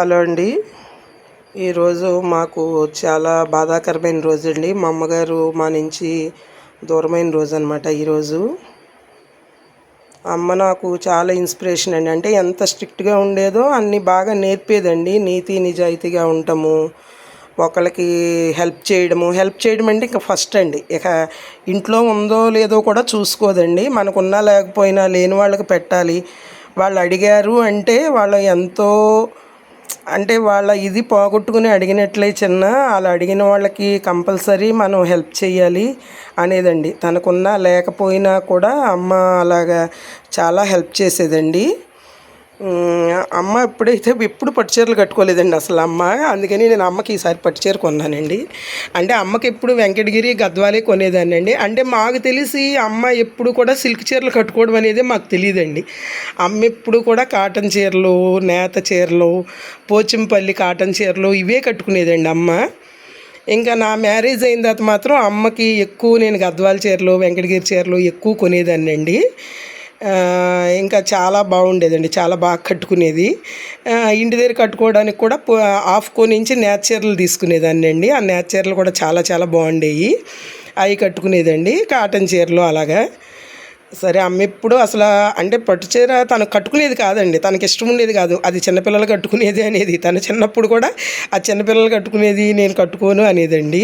Hello అండి. ఈరోజు మాకు చాలా బాధాకరమైన రోజు అండి. మా అమ్మగారు మా నుంచి దూరమైన రోజు అనమాట ఈరోజు. అమ్మ నాకు చాలా ఇన్స్పిరేషన్ అండి. అంటే ఎంత స్ట్రిక్ట్గా ఉండేదో అన్నీ బాగా నేర్పేదండి. నీతి నిజాయితీగా ఉండటము ఒకళ్ళకి హెల్ప్ చేయడము. హెల్ప్ చేయడం అంటే ఇంకా ఫస్ట్ అండి. ఇక ఇంట్లో ఉందో లేదో కూడా చూసుకోదండి. మనకున్నా లేకపోయినా లేని వాళ్ళకి పెట్టాలి. వాళ్ళు అడిగారు అంటే వాళ్ళు ఎంతో అంటే వాళ్ళ ఇది పోగొట్టుకుని అడిగినట్లే చిన్న వాళ్ళు అడిగిన వాళ్ళకి కంపల్సరీ మనం హెల్ప్ చేయాలి అనేదండి. తనకున్నా లేకపోయినా కూడా అమ్మ అలాగా చాలా హెల్ప్ చేసేదండి. అమ్మ ఎప్పుడైతే ఎప్పుడు పట్టుచీరలు కట్టుకోలేదండి అసలు అమ్మ. అందుకని నేను అమ్మకి ఈసారి పట్టుచీర కొన్నానండి. అంటే అమ్మకి ఎప్పుడు వెంకటగిరి గద్వాలే కొనేదాన్ని అండి అంటే మాకు తెలిసి అమ్మ ఎప్పుడు కూడా సిల్క్ చీరలు కట్టుకోవడం అనేది మాకు తెలియదండి. అమ్మ ఎప్పుడు కూడా కాటన్ చీరలు నేత చీరలు పోచంపల్లి కాటన్ చీరలు ఇవే కట్టుకునేదండి అమ్మ. ఇంకా నా మ్యారేజ్ అయిన తర్వాత మాత్రం అమ్మకి ఎక్కువ నేను గద్వాల చీరలు వెంకటగిరి చీరలు ఎక్కువ కొనేదాన్ని అండి ఇంకా చాలా బాగుండేదండి. చాలా బాగా కట్టుకునేది. ఇంటి దగ్గర కట్టుకోవడానికి కూడా హాఫ్ నుంచి నేచర్లు తీసుకునేదాన్ని అండి. ఆ నేచర్లు కూడా చాలా చాలా బాగుండేవి అవి కట్టుకునేదండి. కాటన్ చీరలు అలాగా. సరే అమ్మ ఎప్పుడు అసలు అంటే పట్టు చీర తను కట్టుకునేది కాదండి. తనకి ఇష్టం ఉండేది కాదు. అది చిన్నపిల్లలు కట్టుకునేది అనేది. తను చిన్నప్పుడు కూడా ఆ చిన్నపిల్లలు కట్టుకునేది నేను కట్టుకోను అనేదండి.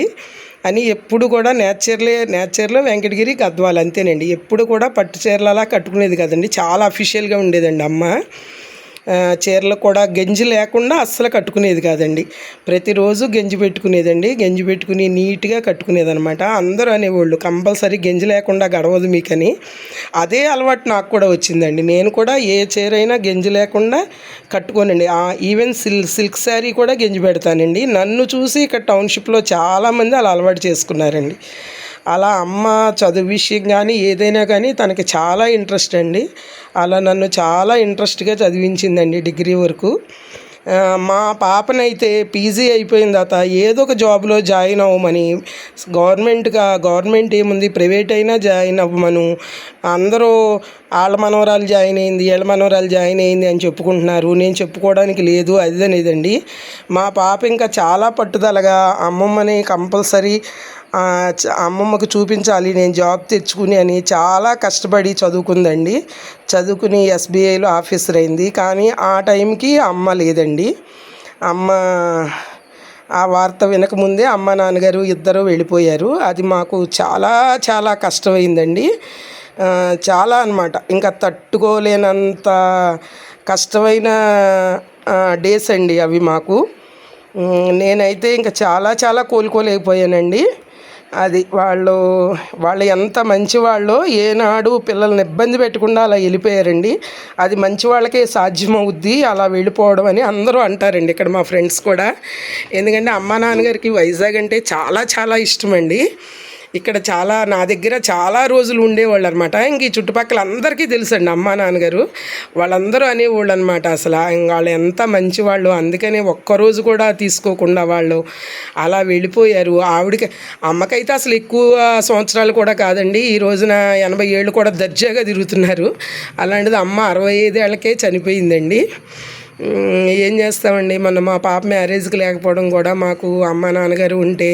అని ఎప్పుడు కూడా నేచర్లే నేచర్లో వెంకటగిరి గద్వాలు అంతేనండి. ఎప్పుడు కూడా పట్టు చీరలు అలా కట్టుకునేది కదండి. చాలా అఫీషియల్గా ఉండేదండి అమ్మ. చీరలు కూడా గంజి లేకుండా అస్సలు కట్టుకునేది కాదండి. ప్రతిరోజు గంజి పెట్టుకునేదండి. గంజి పెట్టుకుని నీట్గా కట్టుకునేదనమాట అందరూ అనేవాళ్ళు కంపల్సరీ గంజి లేకుండా గడవదు మీకని. అదే అలవాటు నాకు కూడా వచ్చిందండి. నేను కూడా ఏ చీర అయినా గంజి లేకుండా కట్టుకోనండి. ఈవెన్ సిల్ సిల్క్ శారీ కూడా గంజి పెడతానండి. నన్ను చూసి ఇక్కడ టౌన్షిప్లో చాలామంది అలా అలవాటు చేసుకున్నారండి. అలా అమ్మ చదువు విషయం కానీ ఏదైనా కానీ తనకి చాలా ఇంట్రెస్ట్ అండి. అలా నన్ను చాలా ఇంట్రెస్ట్గా చదివించిందండి డిగ్రీ వరకు. మా పాపనైతే పీజీ అయిపోయిన తర్వాత ఏదో ఒక జాబ్లో జాయిన్ అవ్వమని గవర్నమెంట్గా గవర్నమెంట్ ఏముంది ప్రైవేట్ అయినా జాయిన్ అవ్వమను అందరూ వాళ్ళ మనవరాలు జాయిన్ అయింది వీళ్ళ మనవరాలు జాయిన్ అయింది అని చెప్పుకుంటున్నారు. నేను చెప్పుకోవడానికి లేదు అది అనేదండి మా పాప ఇంకా చాలా పట్టుదలగా అమ్మమ్మని కంపల్సరీ అమ్మమ్మకు చూపించాలి నేను జాబ్ తెచ్చుకుని అని చాలా కష్టపడి చదువుకుందండి. చదువుకుని ఎస్బీఐలో ఆఫీసర్ అయింది. కానీ ఆ టైంకి అమ్మ లేదండి. అమ్మ ఆ వార్త వినకముందే అమ్మ నాన్నగారు ఇద్దరు వెళ్ళిపోయారు. అది మాకు చాలా చాలా కష్టమైందండి. చాలా అనమాట ఇంకా తట్టుకోలేనంత కష్టమైన డేస్ అండి అవి మాకు. నేనైతే ఇంకా చాలా చాలా కోలుకోలేకపోయానండి. అది వాళ్ళు వాళ్ళు ఎంత మంచివాళ్ళు ఏనాడు పిల్లల్ని ఇబ్బంది పెట్టకుండా అలా వెళ్ళిపోయారండి. అది మంచి వాళ్ళకే సాధ్యమవుద్ది అలా వెళ్ళిపోవడం అని అందరూ అంటారండి ఇక్కడ మా ఫ్రెండ్స్ కూడా. ఎందుకంటే అమ్మా నాన్నగారికి వైజాగ్ అంటే చాలా చాలా ఇష్టం అండి ఇక్కడ చాలా నా దగ్గర చాలా రోజులు ఉండేవాళ్ళు అనమాట ఇంక ఈ చుట్టుపక్కల అందరికీ తెలుసండి అమ్మ నాన్నగారు. వాళ్ళందరూ అనేవాళ్ళు అనమాట అసలు వాళ్ళు ఎంత మంచి వాళ్ళు అందుకనే ఒక్కరోజు కూడా తీసుకోకుండా వాళ్ళు అలా వెళ్ళిపోయారు. ఆవిడకి అమ్మకైతే అసలు ఎక్కువ సంవత్సరాలు కూడా కాదండి. ఈ రోజున ఎనభై ఏళ్ళు కూడా దర్జాగా తిరుగుతున్నారు. అలాంటిది అమ్మ అరవై ఐదేళ్ళకే చనిపోయిందండి. ఏం చేస్తామండి? మొన్న మా పాప మ్యారేజ్కి లేకపోవడం కూడా మాకు అమ్మ నాన్నగారు ఉంటే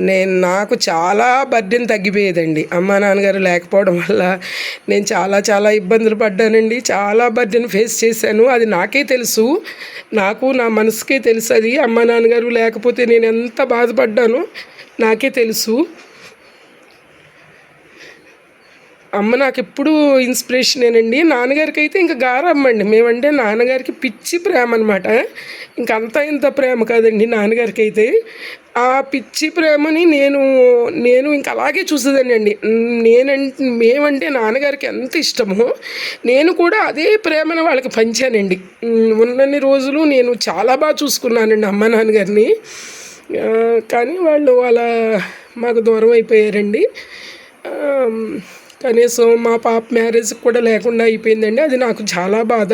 నేను నాకు చాలా బర్డెన్ తగ్గిపోయేదండి. అమ్మ నాన్నగారు లేకపోవడం వల్ల నేను చాలా చాలా ఇబ్బందులు పడ్డానండి. చాలా బర్డెన్ ఫేస్ చేశాను. అది నాకే తెలుసు. నాకు నా మనసుకే తెలుసు అది. అమ్మ నాన్నగారు లేకపోతే నేను ఎంత బాధపడ్డానో నాకే తెలుసు. అమ్మ నాకు ఎప్పుడు ఇన్స్పిరేషనేనండి. నాన్నగారికి అయితే ఇంకా గారమ్మండి. మేమంటే నాన్నగారికి పిచ్చి ప్రేమ అనమాట ఇంకంతా ఇంత ప్రేమ కాదండి నాన్నగారికి అయితే ఆ పిచ్చి ప్రేమని నేను నేను ఇంక అలాగే చూసేదాన్ని అండి. నేనంటే మేమంటే నాన్నగారికి ఎంత ఇష్టమో నేను కూడా అదే ప్రేమను వాళ్ళకి పంచానండి. ఉన్నన్ని రోజులు నేను చాలా బాగా చూసుకున్నానండి అమ్మ నాన్నగారిని. కానీ వాళ్ళు అలా మాకు దూరం అయిపోయారండి. కనీసం మా పాప మ్యారేజ్ కూడా లేకుండా అయిపోయిందండి. అది నాకు చాలా బాధ.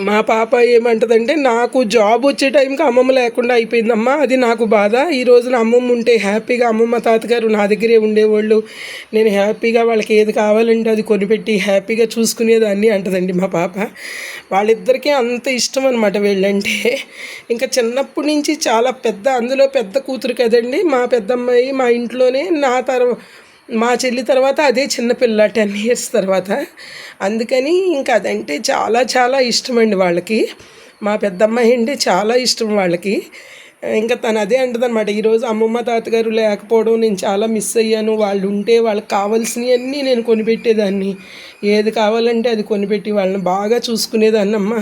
మా పాప ఏమంటదంటే నాకు జాబ్ వచ్చే టైంకి అమ్మమ్మ లేకుండా అయిపోయిందమ్మా అది నాకు బాధ. ఈ రోజున అమ్మమ్మ ఉంటే హ్యాపీగా అమ్మమ్మ తాతగారు నా దగ్గరే ఉండేవాళ్ళు. నేను హ్యాపీగా వాళ్ళకి ఏది కావాలంటే అది కొనిపెట్టి హ్యాపీగా చూసుకునేదాన్ని అంటదండి మా పాప. వాళ్ళిద్దరికీ అంత ఇష్టం అనమాట వీళ్ళంటే. ఇంకా చిన్నప్పటి నుంచి చాలా పెద్ద అందులో పెద్ద కూతురు కదండి. మా పెద్దమ్మాయి మా ఇంట్లోనే నా తర్వాత మా చెల్లి తర్వాత అదే చిన్నపిల్ల టెన్ ఇయర్స్ తర్వాత. అందుకని ఇంకా అదంటే చాలా చాలా ఇష్టం అండి వాళ్ళకి. మా పెద్దమ్మాయి అంటే చాలా ఇష్టం వాళ్ళకి. ఇంకా తను అదే అంటదనమాట ఈరోజు అమ్మమ్మ తాతగారు లేకపోవడం నేను చాలా మిస్ అయ్యాను. వాళ్ళు ఉంటే వాళ్ళకి కావాల్సినవన్నీ నేను కొనిపెట్టేదాన్ని. ఏది కావాలంటే అది కొనిపెట్టి వాళ్ళని బాగా చూసుకునేదాన్ని. అమ్మ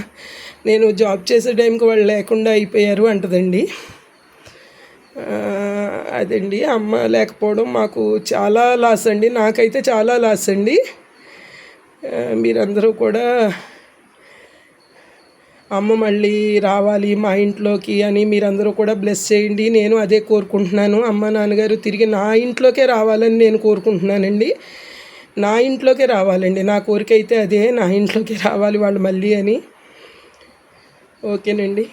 నేను జాబ్ చేసే టైంకి వాళ్ళు లేకుండా అయిపోయారు అంటదండి. అదండి. అమ్మ లేకపోవడం మాకు చాలా లాస్ అండి. నాకైతే చాలా లాస్ అండి. మీరందరూ కూడా అమ్మ మళ్ళీ రావాలి మా ఇంట్లోకి అని మీరందరూ కూడా బ్లెస్ చేయండి. నేను అదే కోరుకుంటున్నాను. అమ్మ నాన్నగారు తిరిగి నా ఇంట్లోకే రావాలని నేను కోరుకుంటున్నానండి. నా ఇంట్లోకే రావాలండి. నా కోరిక అయితే అదే. నా ఇంట్లోకి రావాలి వాళ్ళు మళ్ళీ అని. ఓకేనండి.